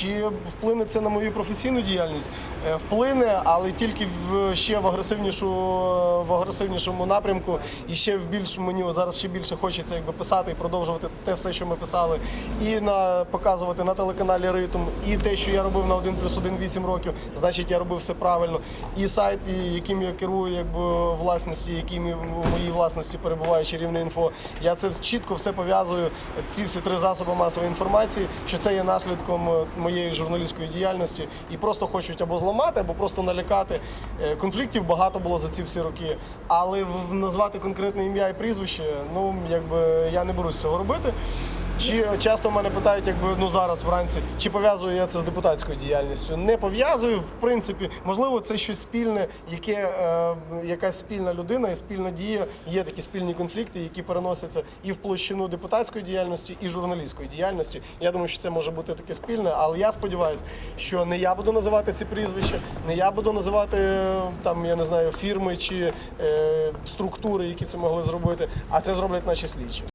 Чи вплине це на мою професійну діяльність? Е, Вплине, але тільки в ще в агресивнішу в агресивнішому напрямку. І ще в більш мені зараз ще більше хочеться якби писати і продовжувати те все, що ми писали, і на показувати на телеканалі Ритм, і те, що я робив на 1 плюс 1 8 років, значить я робив все правильно. І сайт, яким я керую, якби власності, яким в моїй власності перебуває чарівне інфо. Я це чітко все пов'язую. Ці всі три засоби масової інформації, що це є наслідком е, моєї журналістської діяльності, і просто хочуть або зламати, або просто налякати. Е, Конфліктів багато було за ці всі роки, але назвати конкретне ім'я і прізвище, ну якби я не берусь цього робити. Чи часто мене питають, якби ну зараз вранці, чи пов'язую я це з депутатською діяльністю? Не пов'язую, в принципі, можливо, це щось спільне, яке е, якась спільна людина і спільна дія. Є такі спільні конфлікти, які переносяться і в площину депутатської діяльності, і журналістської діяльності. Я думаю, що це може бути таке спільне, але я сподіваюся, що не я буду називати ці прізвища, не я буду називати е, там, я не знаю, фірми чи е, структури, які це могли зробити, а це зроблять наші слідчі.